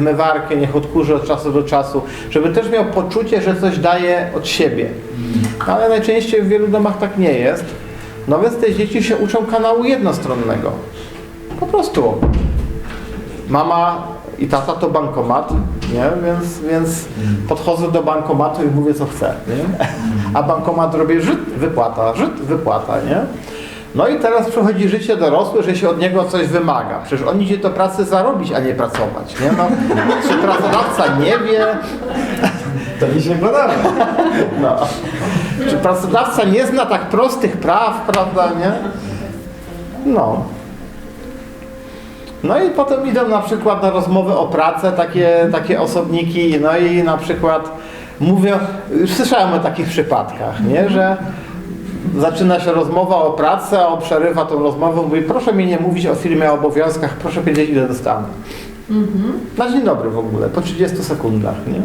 mywarkę, niech odkurzy od czasu do czasu, żeby też miał poczucie, że coś daje od siebie. No, ale najczęściej w wielu domach tak nie jest. No więc te dzieci się uczą kanału jednostronnego. Po prostu. Mama i tata to bankomat, nie? Więc, więc podchodzę do bankomatu i mówię co chcę. Nie? A bankomat robi rzut, wypłata, rzut, wypłata, nie? No i teraz przychodzi życie dorosłe, że się od niego coś wymaga. Przecież on idzie do pracy zarobić, a nie pracować. Nie? No, czy pracodawca nie wie, To mi się podoba. no. Czy pracodawca nie zna tak prostych praw, prawda, nie? No. No i potem idą na przykład na rozmowy o pracę takie, takie osobniki, no i na przykład mówią, już słyszałem o takich przypadkach, nie, że zaczyna się rozmowa o pracy, a on przerywa tą rozmowę, mówi proszę mi nie mówić o firmie, o obowiązkach, proszę powiedzieć ile dostanę. Na dzień dobry w ogóle, po 30 sekundach, nie?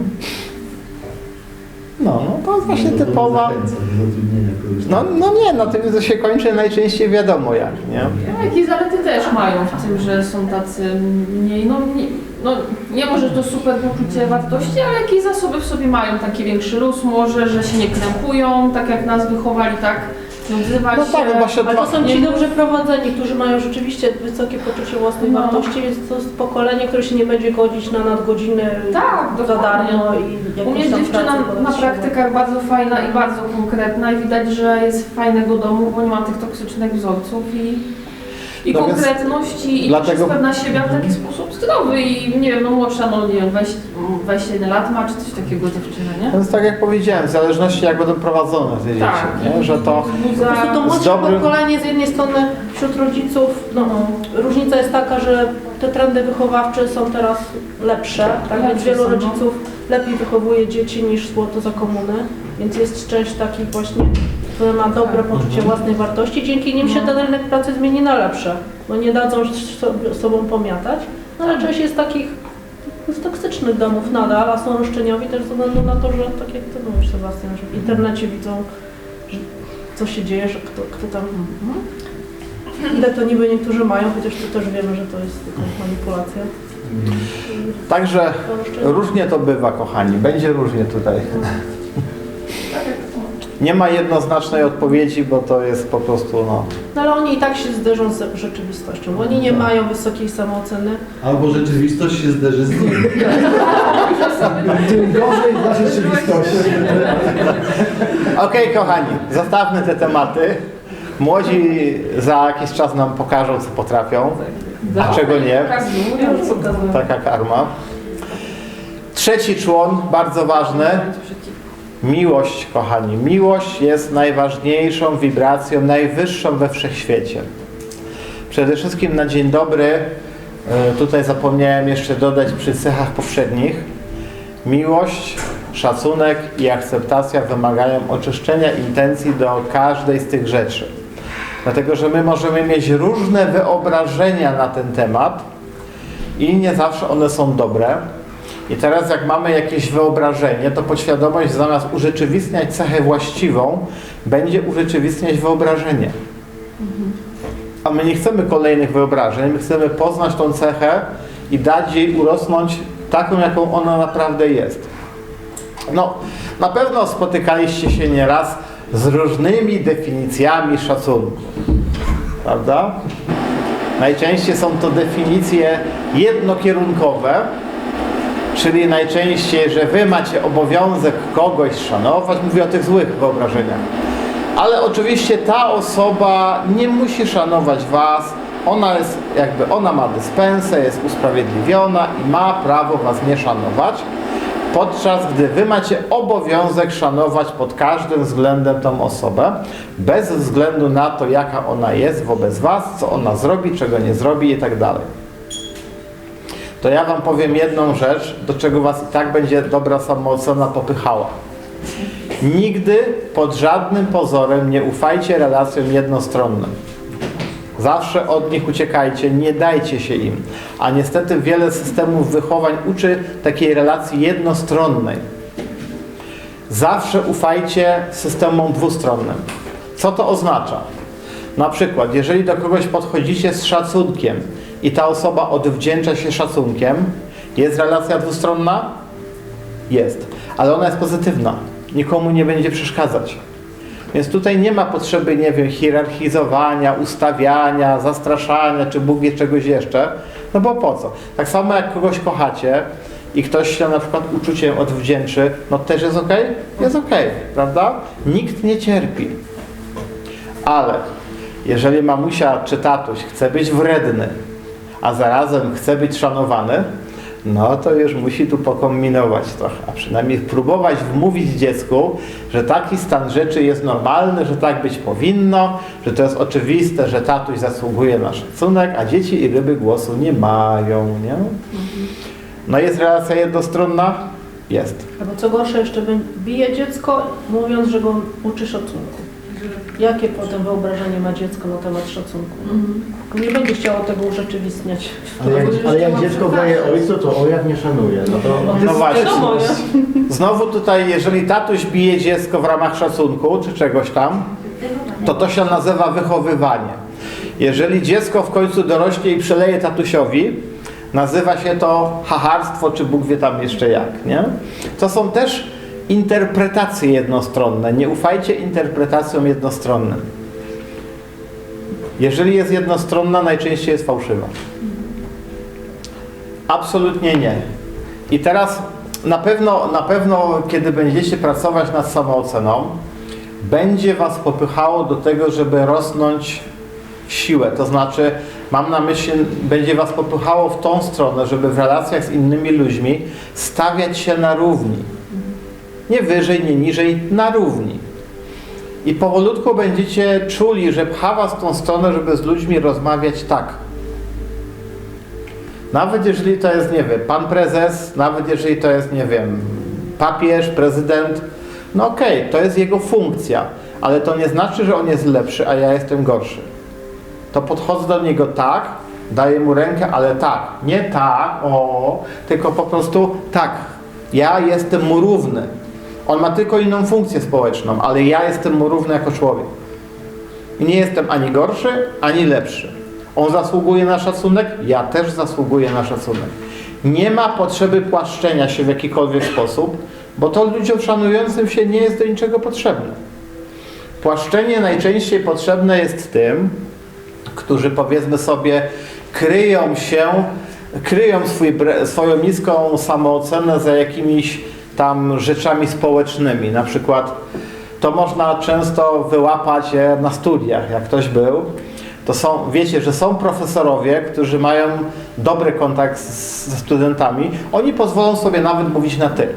No, no to jest właśnie typowa... No, no nie, no to się kończy najczęściej wiadomo jak, nie? No, Jakie zalety też mają w tym, że są tacy mniej, no nie, no nie może to super poczucie wartości, ale jakieś zasoby w sobie mają, taki większy luz może, że się nie krępują, tak jak nas wychowali, tak, odzywać No się. tak, właśnie Ale to są Nie- ci dobrze prowadzeni, którzy mają rzeczywiście wysokie poczucie własnej No. wartości, więc to jest pokolenie, które się nie będzie godzić na nadgodziny Tak, za dokładnie. darmo i U mnie tam dziewczyna pracę na praktykach bardzo fajna i bardzo konkretna i widać, że jest fajnego domu, bo nie ma tych toksycznych wzorców i, i No więc konkretność i, dlatego- pewna siebie w taki sposób zdrowy i nie wiem, no młodsza, no nie wiem, weź, 21 lat ma czy coś takiego dziewczyna, nie? Więc tak jak powiedziałem, w zależności jak będą prowadzone te dzieci, Tak. nie? że to Po Wzbudza- prostu to młodsze dobrym- pokolenie z jednej strony wśród rodziców, no, różnica jest taka, że te trendy wychowawcze są teraz lepsze, tak więc wielu są, no. rodziców lepiej wychowuje dzieci niż było to za komuny, więc jest część takich właśnie, które ma dobre Tak. poczucie Mhm. własnej wartości, dzięki nim się No. ten rynek pracy zmieni na lepsze, bo nie dadzą sobie, sobą pomiatać, no, ale część jest takich z toksycznych domów nadal, a są roszczeniowi też ze względu na to, że tak jak ty mówisz Sebastian, że w internecie widzą, że co się dzieje, że kto, kto tam... Ile to niby niektórzy mają, chociaż to też wiemy, że to jest tylko manipulacja. Także różnie to bywa, kochani, będzie różnie tutaj. Tak Nie ma jednoznacznej odpowiedzi, bo to jest po prostu, no, No ale oni i tak się zderzą z rzeczywistością, bo oni nie mają wysokiej samooceny. Albo rzeczywistość się zderzy z nim. Tym gorzej dla rzeczywistości. Okej, kochani, zostawmy te tematy. Młodzi za jakiś czas nam pokażą, co potrafią, a czego nie. Taka karma. Trzeci człon, bardzo ważny. Miłość, kochani. Miłość jest najważniejszą wibracją, najwyższą we wszechświecie. Przede wszystkim na dzień dobry, e, tutaj zapomniałem jeszcze dodać przy cechach poprzednich, miłość, szacunek i akceptacja wymagają oczyszczenia intencji do każdej z tych rzeczy. Dlatego, że my możemy mieć różne wyobrażenia na ten temat i nie zawsze one są dobre. I teraz jak mamy jakieś wyobrażenie, to podświadomość zamiast urzeczywistniać cechę właściwą, będzie urzeczywistniać wyobrażenie. A my nie chcemy kolejnych wyobrażeń, my chcemy poznać tą cechę i dać jej urosnąć taką, jaką ona naprawdę jest. No, na pewno spotykaliście się nieraz z różnymi definicjami szacunku. Prawda? Najczęściej są to definicje jednokierunkowe, czyli najczęściej, że wy macie obowiązek kogoś szanować, mówię o tych złych wyobrażeniach. Ale oczywiście ta osoba nie musi szanować was, ona jest jakby, ona ma dyspensę, jest usprawiedliwiona i ma prawo was nie szanować, podczas gdy wy macie obowiązek szanować pod każdym względem tą osobę, bez względu na to, jaka ona jest wobec was, co ona zrobi, czego nie zrobi i tak dalej to ja Wam powiem jedną rzecz, do czego Was i tak będzie dobra samoocena popychała. Nigdy pod żadnym pozorem nie ufajcie relacjom jednostronnym. Zawsze od nich uciekajcie, nie dajcie się im. A niestety wiele systemów wychowań uczy takiej relacji jednostronnej. Zawsze ufajcie systemom dwustronnym. Co to oznacza? Na przykład, jeżeli do kogoś podchodzicie z szacunkiem i ta osoba odwdzięcza się szacunkiem, Jest relacja dwustronna? Jest, ale ona jest pozytywna. Nikomu nie będzie przeszkadzać. Więc tutaj nie ma potrzeby, nie wiem, hierarchizowania, ustawiania, zastraszania, czy Bóg wie czegoś jeszcze. No bo po co? Tak samo jak kogoś kochacie i ktoś się na przykład uczuciem odwdzięczy, no też jest ok? Jest ok, prawda? Nikt nie cierpi. Ale jeżeli mamusia czy tatuś chce być wredny, a zarazem chce być szanowany, no to już musi tu pokombinować trochę, a przynajmniej próbować wmówić dziecku, że taki stan rzeczy jest normalny, że tak być powinno, że to jest oczywiste, że tatuś zasługuje na szacunek, a dzieci i ryby głosu nie mają, nie? No jest relacja jednostronna? Jest. Albo co gorsze, jeszcze bije dziecko, mówiąc, że go uczy szacunku. Jakie potem wyobrażenie ma dziecko na temat szacunku? Nie będzie chciało tego urzeczywistniać. Ale jak, ale jak dziecko daje ojcu, to ojak nie szanuje. No to No właśnie. Wiadomo, nie? Znowu tutaj, jeżeli tatuś bije dziecko w ramach szacunku, czy czegoś tam, to to się nazywa wychowywanie. Jeżeli dziecko w końcu dorośnie i przeleje tatusiowi, nazywa się to hacharstwo, czy Bóg wie tam jeszcze jak, nie? To są też interpretacje jednostronne. Nie ufajcie interpretacjom jednostronnym. Jeżeli jest jednostronna, najczęściej jest fałszywa. Absolutnie nie. I teraz na pewno, na pewno, kiedy będziecie pracować nad samooceną, będzie Was popychało do tego, żeby rosnąć w siłę. To znaczy, mam na myśli, będzie Was popychało w tą stronę, żeby w relacjach z innymi ludźmi stawiać się na równi. Nie wyżej, nie niżej, na równi. I powolutku będziecie czuli, że pcha Was w tą stronę, żeby z ludźmi rozmawiać tak. Nawet jeżeli to jest, nie wiem, pan prezes, nawet jeżeli to jest, nie wiem, papież, prezydent, no okej, to jest jego funkcja, ale to nie znaczy, że on jest lepszy, a ja jestem gorszy. To podchodzę do niego tak, daję mu rękę, ale tak, nie tak, o, tylko po prostu tak. Ja jestem mu równy. On ma tylko inną funkcję społeczną, ale ja jestem mu równy jako człowiek. I nie jestem ani gorszy, ani lepszy. On zasługuje na szacunek, ja też zasługuję na szacunek. Nie ma potrzeby płaszczenia się w jakikolwiek sposób, bo to ludziom szanującym się nie jest do niczego potrzebne. Płaszczenie najczęściej potrzebne jest tym, którzy powiedzmy sobie kryją się, kryją swój, swoją niską samoocenę za jakimiś tam rzeczami społecznymi. Na przykład to można często wyłapać e, na studiach, jak ktoś był. To są, wiecie, że są profesorowie, którzy mają dobry kontakt z, ze studentami. Oni pozwolą sobie nawet mówić na ty.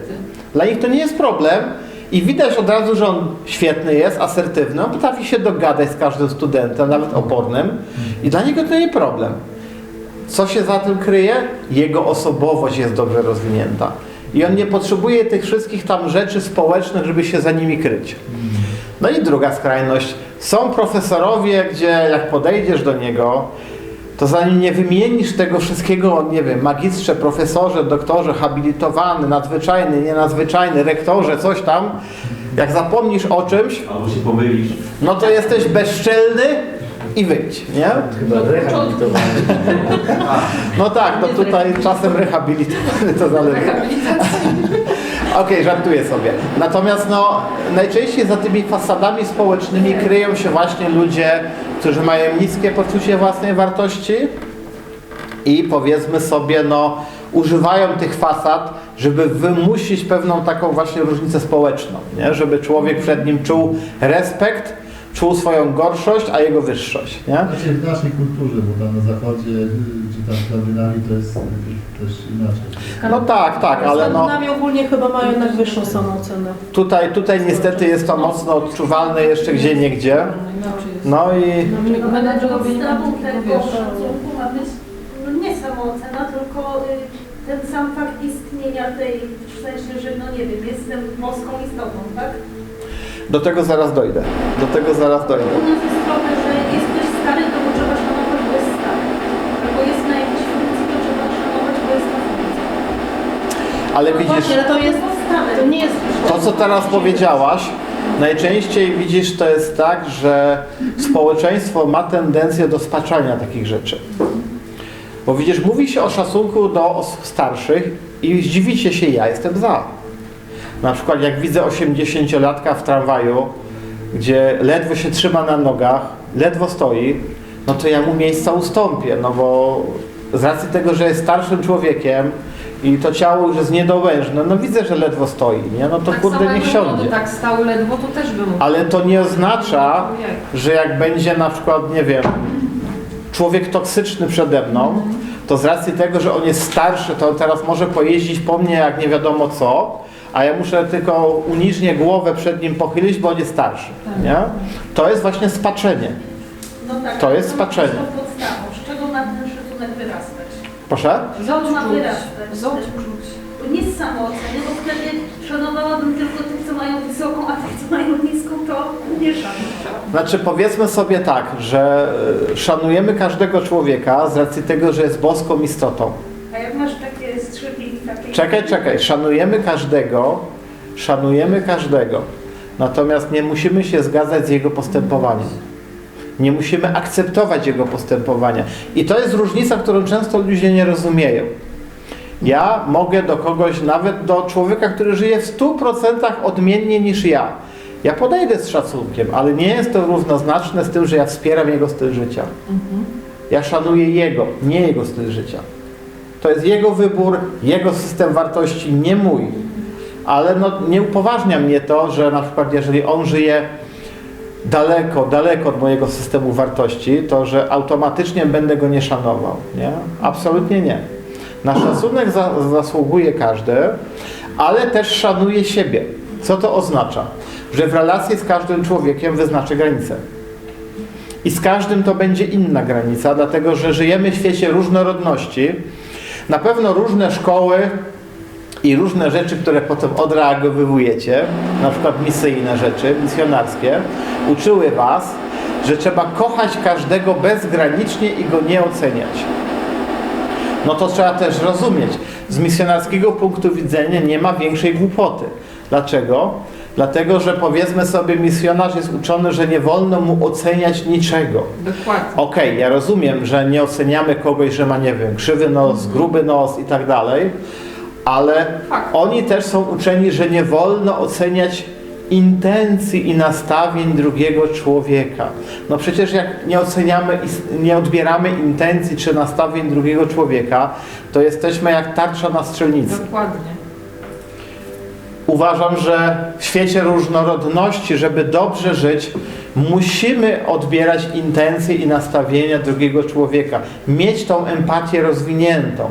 Dla nich to nie jest problem i widać od razu, że on świetny jest, asertywny. On potrafi się dogadać z każdym studentem, nawet opornym i dla niego to nie problem. Co się za tym kryje? Jego osobowość jest dobrze rozwinięta. I on nie potrzebuje tych wszystkich tam rzeczy społecznych, żeby się za nimi kryć. No i druga skrajność. Są profesorowie, gdzie jak podejdziesz do niego, to zanim nie wymienisz tego wszystkiego, nie wiem, magistrze, profesorze, doktorze, habilitowany, nadzwyczajny, nienadzwyczajny, rektorze, coś tam, jak zapomnisz o czymś, Albo się pomylisz. no to jesteś bezczelny i wyjdź, nie? chyba rehabilitowany. No tak, no tutaj czasem rehabilitowany to zależy. Okej, żartuję sobie. Natomiast no, najczęściej za tymi fasadami społecznymi kryją się właśnie ludzie, którzy mają niskie poczucie własnej wartości i powiedzmy sobie, no, używają tych fasad, żeby wymusić pewną taką właśnie różnicę społeczną, nie? żeby człowiek przed nim czuł respekt, czuł swoją gorszość, a jego wyższość. Nie? Znaczy w naszej kulturze, bo tam na zachodzie, y, czy tam w Skandynawii to jest y, też inaczej. No tak, tak, ale no. Skandynawii ogólnie chyba mają jednak wyższą samoocenę. Tutaj, tutaj niestety jest to mocno odczuwalne jeszcze gdzie niegdzie. No i mają Podstawą tego wiesz, szacunku ma być no nie samoocena, tylko y, ten sam fakt istnienia tej, w sensie, że no nie wiem, jestem boską istotą, tak? Do tego zaraz dojdę. Do tego zaraz dojdę. U nas jest trochę, że jesteś stary, to go trzeba szanować, bo jest stary. Albo jest na jakiejś funkcji, to trzeba szanować, bo jest na funkcji. Ale No widzisz, właśnie, ale to jest. To nie jest to co teraz powiedziałaś, najczęściej widzisz to jest tak, że społeczeństwo ma tendencję do spaczania takich rzeczy. Bo widzisz, mówi się o szacunku do osób starszych i zdziwicie się, ja jestem za. Na przykład jak widzę 80-latka w tramwaju, gdzie ledwo się trzyma na nogach, ledwo stoi, no to ja mu miejsca ustąpię, no bo z racji tego, że jest starszym człowiekiem i to ciało już jest niedołężne, no widzę, że ledwo stoi, nie? No to tak kurde niech siądzie. Tak stał ledwo, to też bym. Ale to nie oznacza, że jak będzie na przykład, nie wiem, człowiek toksyczny przede mną, to z racji tego, że on jest starszy, to on teraz może pojeździć po mnie jak nie wiadomo co, a ja muszę tylko uniżnie głowę przed nim pochylić, bo on jest starszy. Tak. Nie? To jest właśnie spaczenie. No tak, To jest spaczenie. tą podstawą. Z czego ma ten szacunek wyrastać? Proszę? Z To ma wyrastać. Z odczuć. Bo nie z samooceny, bo wtedy szanowałabym tylko tych, co mają wysoką, a tych, co mają niską, to nie szanuję. Znaczy powiedzmy sobie tak, że e, szanujemy każdego człowieka z racji tego, że jest boską istotą. A jak masz. Czekaj, czekaj, szanujemy każdego, szanujemy każdego. Natomiast nie musimy się zgadzać z jego postępowaniem. Nie musimy akceptować jego postępowania. I to jest różnica, którą często ludzie nie rozumieją. Ja mogę do kogoś, nawet do człowieka, który żyje w 100% odmiennie niż ja. Ja podejdę z szacunkiem, ale nie jest to równoznaczne z tym, że ja wspieram jego styl życia. Ja szanuję jego, nie jego styl życia. To jest jego wybór, jego system wartości, nie mój. Ale no, nie upoważnia mnie to, że na przykład jeżeli on żyje daleko, daleko od mojego systemu wartości, to że automatycznie będę go nie szanował. Nie? Absolutnie nie. Na szacunek za, zasługuje każdy, ale też szanuje siebie. Co to oznacza? Że w relacji z każdym człowiekiem wyznaczę granicę. I z każdym to będzie inna granica, dlatego że żyjemy w świecie różnorodności. Na pewno różne szkoły i różne rzeczy, które potem odreagowujecie, na przykład misyjne rzeczy, misjonarskie, uczyły Was, że trzeba kochać każdego bezgranicznie i go nie oceniać. No to trzeba też rozumieć. Z misjonarskiego punktu widzenia nie ma większej głupoty. Dlaczego? Dlatego, że powiedzmy sobie, misjonarz jest uczony, że nie wolno mu oceniać niczego. Dokładnie. Okej, ja rozumiem, że nie oceniamy kogoś, że ma, nie wiem, krzywy nos, gruby nos i tak dalej, ale Fakt. oni też są uczeni, że nie wolno oceniać intencji i nastawień drugiego człowieka. No przecież jak nie oceniamy, nie odbieramy intencji czy nastawień drugiego człowieka, to jesteśmy jak tarcza na strzelnicy. Dokładnie. Uważam, że w świecie różnorodności, żeby dobrze żyć, musimy odbierać intencje i nastawienia drugiego człowieka, mieć tą empatię rozwiniętą.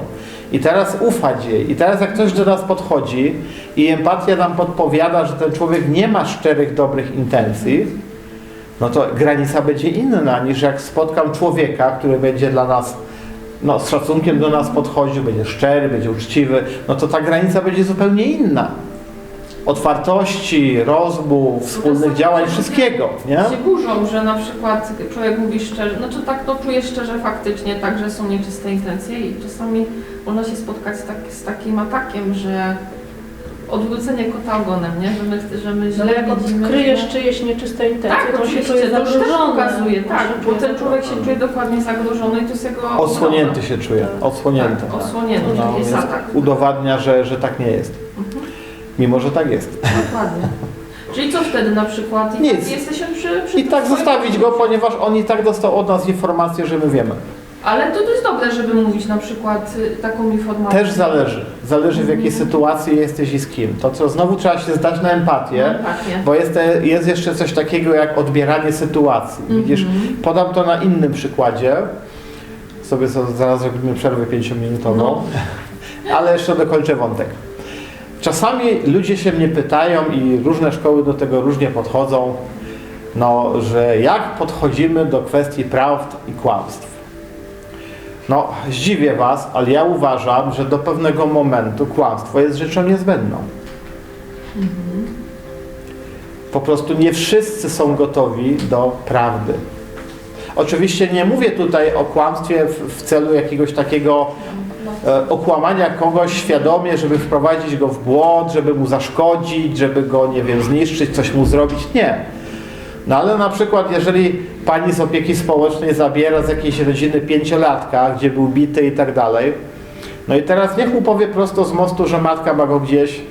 I teraz ufać jej. I teraz jak ktoś do nas podchodzi i empatia nam podpowiada, że ten człowiek nie ma szczerych, dobrych intencji, no to granica będzie inna niż jak spotkam człowieka, który będzie dla nas no, z szacunkiem do nas podchodził, będzie szczery, będzie uczciwy, no to ta granica będzie zupełnie inna. Otwartości, rozmów, wspólnych działań, wszystkiego, nie? się burzą, że na przykład człowiek mówi szczerze, znaczy tak to czuje szczerze faktycznie, tak, że są nieczyste intencje i czasami można się spotkać z, tak, z takim atakiem, że odwrócenie kota ogonem, nie? Że my, że my źle Ale jak widzimy, odkryjesz że... czyjeś nieczyste intencje, Tak, to on się oczywiście, czuje to już też zagrożony. pokazuje, tak, bo ten człowiek się czuje dokładnie zagrożony i to jest jego... Odsłonięty się czuje, odsłonięty. Tak, odsłonięty, No, jest więc atak. udowadnia, że, że tak nie jest. Mhm. Mimo, że tak jest. Dokładnie. Czyli co wtedy na przykład? I Nic. tak jesteśmy przy, przy I tak swoim- zostawić go, ponieważ on i tak dostał od nas informację, że my wiemy. Ale to, to jest dobre, żeby mówić na przykład y, taką informację. Też zależy. Zależy w jakiej sytuacji jesteś i z kim. To co znowu trzeba się zdać na empatię, Empatię. bo jest, te, jest jeszcze coś takiego jak odbieranie sytuacji. Widzisz, Mhm. podam to na innym przykładzie. Sobie za- zaraz zrobimy przerwę pięciominutową. No. Ale jeszcze dokończę wątek. Czasami ludzie się mnie pytają i różne szkoły do tego różnie podchodzą, no, że jak podchodzimy do kwestii prawd i kłamstw. No, zdziwię Was, ale ja uważam, że do pewnego momentu kłamstwo jest rzeczą niezbędną. Po prostu nie wszyscy są gotowi do prawdy. Oczywiście nie mówię tutaj o kłamstwie w, w celu jakiegoś takiego okłamania kogoś świadomie, żeby wprowadzić go w błąd, żeby mu zaszkodzić, żeby go, nie wiem, zniszczyć, coś mu zrobić. Nie. No ale na przykład, jeżeli pani z opieki społecznej zabiera z jakiejś rodziny pięciolatka, gdzie był bity i tak dalej. No i teraz niech mu powie prosto z mostu, że matka ma go gdzieś,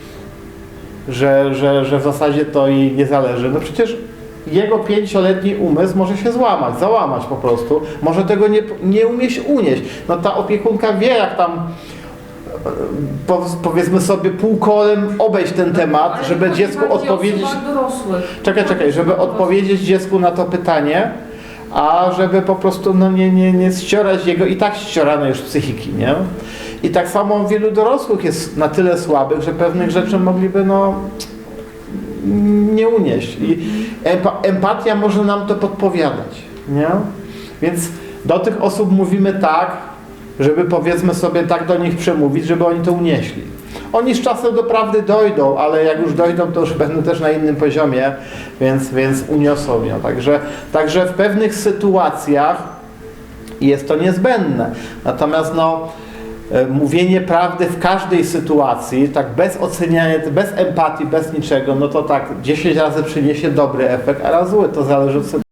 że, że, że w zasadzie to jej nie zależy. No przecież jego pięcioletni umysł może się złamać, załamać po prostu. Może tego nie, nie umieć unieść. No ta opiekunka wie, jak tam e, po, powiedzmy sobie półkolem obejść ten temat, żeby dziecku odpowiedzieć. Czekaj, czekaj, żeby odpowiedzieć dziecku na to pytanie, a żeby po prostu no, nie, nie, nie ściorać jego i tak ściorane już psychiki, nie? I tak samo wielu dorosłych jest na tyle słabych, że pewnych rzeczy mogliby no nie unieść. I empa empatia może nam to podpowiadać, nie? Więc do tych osób mówimy tak, żeby powiedzmy sobie tak do nich przemówić, żeby oni to unieśli. Oni z czasem do prawdy dojdą, ale jak już dojdą, to już będą też na innym poziomie, więc, więc uniosą ją. Także, także w pewnych sytuacjach jest to niezbędne. Natomiast no, mówienie prawdy w każdej sytuacji, tak bez oceniania, bez empatii, bez niczego, no to tak 10 razy przyniesie dobry efekt, a raz zły. To zależy od sytuacji.